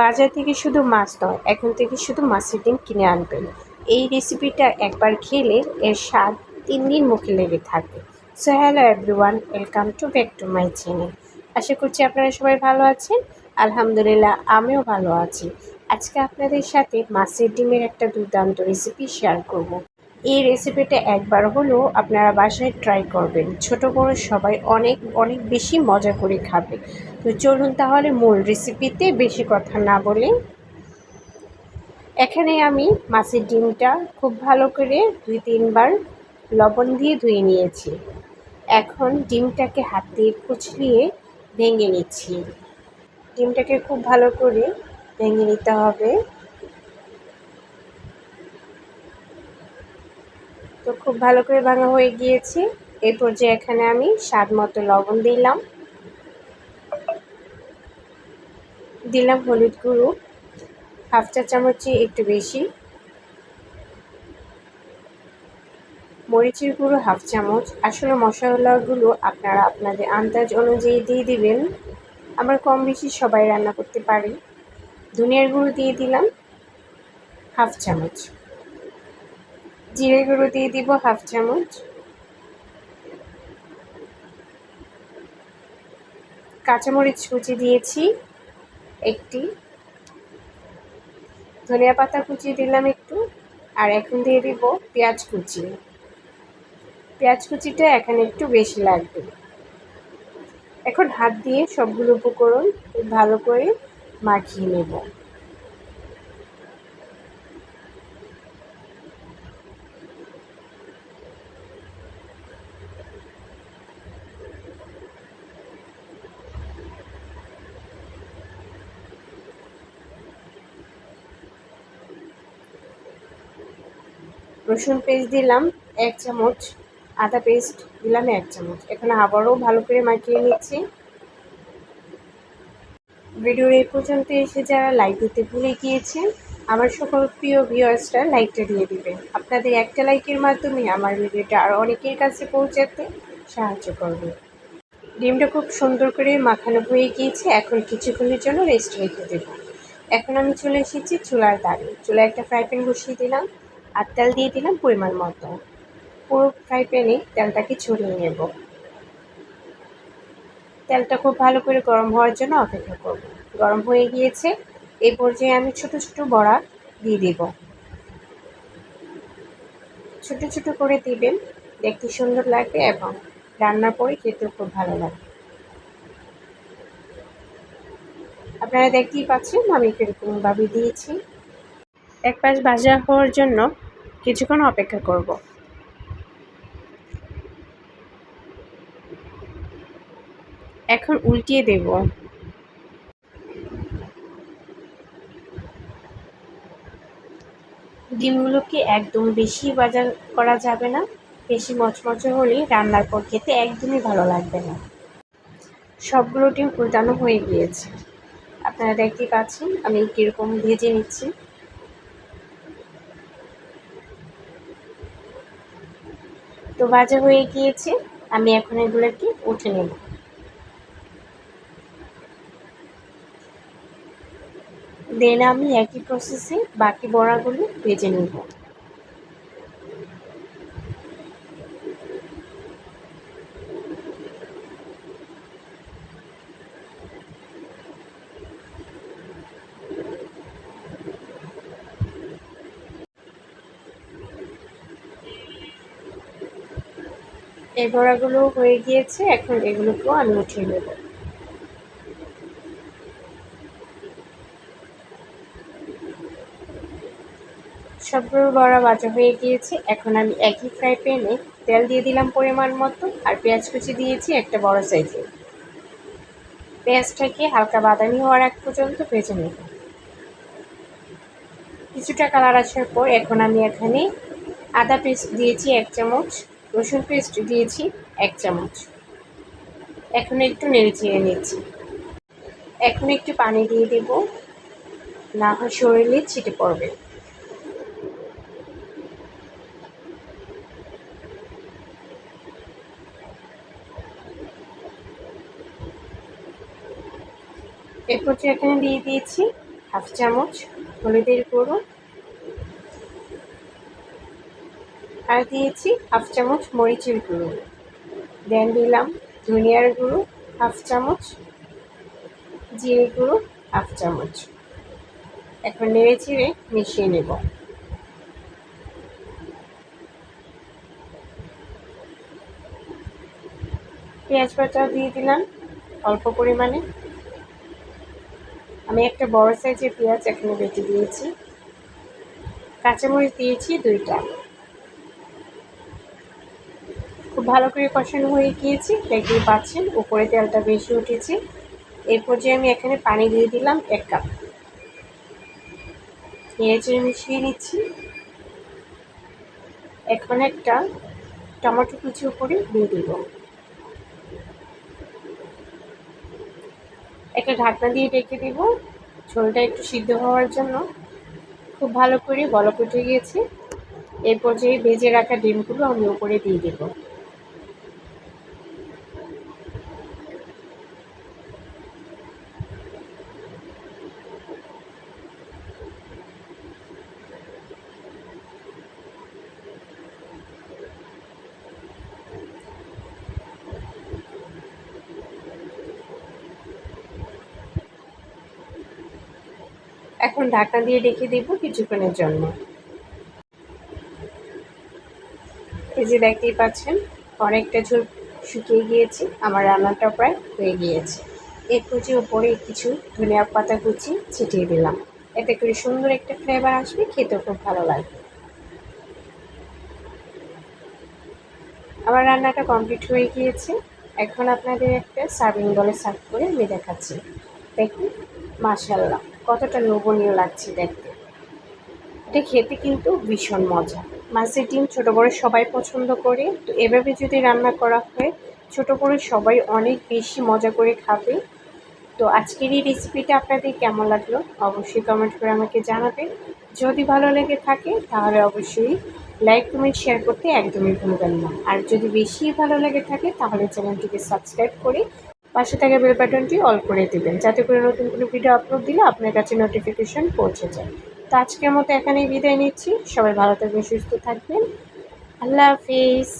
বাজার থেকে শুধু মাছ নয়, এখন থেকে শুধু মাছের ডিম কিনে আনবেন। এই রেসিপিটা একবার খেলে এর স্বাদ তিন দিন মুখে লেগে থাকবে। So hello everyone welcome to back to my channel আশা করছি আপনারা সবাই ভালো আছেন। আলহামদুলিল্লাহ, আমিও ভালো আছি। আজকে আপনাদের সাথে মাছের ডিমের একটা দুর্দান্ত রেসিপি শেয়ার করব। এই রেসিপিটা একবার হলেও আপনারা বাসায় ট্রাই করবেন। ছোট বড় সবাই অনেক অনেক বেশি মজা করে খাবে। তো চলুন তাহলে মূল রেসিপিতে বেশি কথা না বলে। এখানে আমি মাছের ডিমটা খুব ভালো করে দুই, তিনবার লবণ দিয়ে ধুয়ে নিয়েছি। এখন ডিমটাকে হাত দিয়ে কুচলিয়ে ভেঙে নিচ্ছি। ডিমটাকে খুব ভালো করে ভেঙে নিতে হবে। তো খুব ভালো করে ভাঙা হয়ে গিয়েছে। এরপর যে এখানে আমি স্বাদ মতো লবণ দিলাম। দিলাম হলুদ গুঁড়ো, হাফ চা চামচে একটু বেশি। মরিচের গুঁড়ো হাফ চামচ। আসলে মশলাগুলো আপনারা আপনাদের আন্দাজ অনুযায়ী দিয়ে দিবেন। আমরা কম বেশি সবাই রান্না করতে পারি। ধনিয়ার গুঁড়ো দিয়ে দিলাম হাফ চামচ। জিরে গুঁড়ো দিয়ে দিব হাফ চামচ। কাঁচামরিচ কুচি দিয়েছি একটি। ধনিয়া পাতা কুচি দিলাম একটু, আর এখন দিয়ে দিব পেঁয়াজ কুচি। পেঁয়াজ কুচিটা এখানে একটু বেশি লাগবে। এখন হাত দিয়ে সবগুলো উপকরণ ভালো করে মাখিয়ে নেব। রসুন পেস্ট দিলাম, এক চামচ। আদা পেস্ট দিলাম, এক চামচ। এখন আবারও ভালো করে মাখিয়ে নিচ্ছি। ভিডিওর এই পর্যন্ত এসে যারা লাইক দিতে ভুলে গিয়েছে আমার সকল প্রিয় ভিউয়ার্সরা লাইকটা দিয়ে দিবেন। আপনাদের একটা লাইকের মাধ্যমে আমার ভিডিওটা আর অনেকের কাছে পৌঁছাতে সাহায্য করবে। ডিমটা খুব সুন্দর করে মাখানো হয়ে গিয়েছে। এখন কিছুক্ষণের জন্য রেস্ট রেখে দেব। এখন আমি চলে এসেছি চুলার দাঁড়িয়ে চুলায় একটা ফ্রাই প্যান বসিয়ে দিলাম। আর তেল দিয়ে দিলাম পরিমাণ মতো। পুরো ফ্রাই প্যানে তেলটাকে ছড়িয়ে নেব। তেলটা খুব ভালো করে গরম হওয়ার জন্য অপেক্ষা করব। গরম হয়ে গিয়েছে এই পর্যায়ে আমি ছোট ছোট বড়া দিয়ে দেব। ছোট ছোট করে দিবেন, দেখতে সুন্দর লাগবে এবং রান্নার পরে খেতেও খুব ভালো লাগবে। আপনারা দেখতেই পাচ্ছেন আমি কীরকমভাবে দিয়েছি। এক পাশ ভাজা হওয়ার জন্য কিছুক্ষণ অপেক্ষা করব। এখন উল্টিয়ে দেব। ডিমগুলোকে একদম বেশি বাজার করা যাবে না? বেশি মচমচে হলে রান্নার পর খেতে একদমই ভালো লাগবে না। সবগুলো ডিম উল্টানো হয়ে গিয়েছে। আপনারা দেখতেই পাচ্ছেন আমি কীরকম ভেজে নিচ্ছি। তো ভাজা হয়ে গিয়েছে, আমি এখন এগুলোকে উঠে নেব। দেন আমি একই প্রসেসে বাকি বড়াগুলো ভেজে নেব। এই বড়াগুলো হয়ে গিয়েছে, এখন এগুলোকেও আমি উঠিয়ে নেব। সবগুলো বড়া ভাজা হয়ে গিয়েছে, এখন আমি একই ফ্রাই প্যানে তেল দিয়ে দিলাম পরিমাণ মতো, আর পেঁয়াজ কুচি দিয়েছি একটা বড় সাইজে। পেঁয়াজটাকে হালকা বাদামি হওয়ার এক পর্যন্ত ভেজে নেব। কিছুটা কালার আসার পর এখন আমি এখানে আদা পেস্ট দিয়েছি এক চামচ রসুন পেস্ট দিয়েছি এক চামচ। এখন একটু নেড়ে চেড়ে নিচ্ছি। এখন একটু পানি দিয়ে দেব। না হয় শরীরে ছিটে পড়বে। এরপর এখানে দিয়ে দিয়েছি, হাফ চামচ হলুদের গুঁড়ো। আর দিয়েছি হাফ চামচ মরিচের গুঁড়ো। দেন দিলাম ধনিয়ার গুঁড়ো, হাফ চামচ জিরে গুঁড়ো, হাফ চামচ। এখন নেড়ে চিড়ে মিশিয়ে নেব। পেঁয়াজ বাটা দিয়ে দিলাম অল্প পরিমাণে। আমি একটা বড় সাইজের পেঁয়াজ এখানে বেটে দিয়েছি। কাঁচামরিচ দিয়েছি দুইটা। খুব ভালো করে কষানো হয়ে গিয়েছে দেখতেই পাচ্ছেন উপরে তেলটা বেশি উঠেছে। এর পর্যায়ে আমি এখানে পানি দিয়ে দিলাম এক কাপ। নেড়ে মিশিয়ে নিচ্ছি। এখন একটা টমেটো কুচি উপরে দিয়ে দিব। একটা ঢাকনা দিয়ে ডেকে দিব। ঝোলটা একটু সিদ্ধ হওয়ার জন্য। খুব ভালো করে বলক উঠে গিয়েছে। এর পর্যায়ে ভেজে রাখা ডিমগুলো আমি উপরে দিয়ে দেবো। এখন ঢাকনা দিয়ে রেখে দেবো কিছুক্ষণের জন্য। এই যে দেখতেই পাচ্ছেন, অনেকটা ঝোল শুকিয়ে গিয়েছে, আমার রান্নাটা প্রায় হয়ে গিয়েছে। এর কুচি উপরে কিছু ধনিয়া পাতা কুচি ছিটিয়ে দিলাম। এতে করে সুন্দর একটা ফ্লেভার আসবে, খেতেও খুব ভালো লাগবে। আমার রান্নাটা কমপ্লিট হয়ে গিয়েছে। এখন আপনাদের একটা সার্ভিং বলে সার্ভ করে আমি দেখাচ্ছি। দেখুন মাশাল্লাহ কতটা লোভনীয় লাগছে দেখতে। এটা খেতে কিন্তু ভীষণ মজা। মাছের ডিম ছোটো বড়ো সবাই পছন্দ করে। তো এভাবে যদি রান্না করা হয়, ছোটো বড়ো সবাই অনেক বেশি মজা করে খাবে। তো আজকের এই রেসিপিটা আপনাদের কেমন লাগল, অবশ্যই কমেন্ট করে আমাকে জানাবেন। যদি ভালো লেগে থাকে, তাহলে অবশ্যই লাইক কমেন্ট শেয়ার করতে একদমই ভুলবেন না। আর যদি বেশি ভালো লেগে থাকে, তাহলে চ্যানেলটিকে সাবস্ক্রাইব করে পাশে থাকা বেল বাটনটি অল করে দেবেন। যাতে করে নতুন কোনো ভিডিও আপলোড দিলে আপনার কাছে নোটিফিকেশান পৌঁছে যায়। তো আজকের মতো এখানেই বিদায় নিচ্ছি। সবাই ভালো থাকবেন, সুস্থ থাকবেন। আল্লাহ হাফিজ।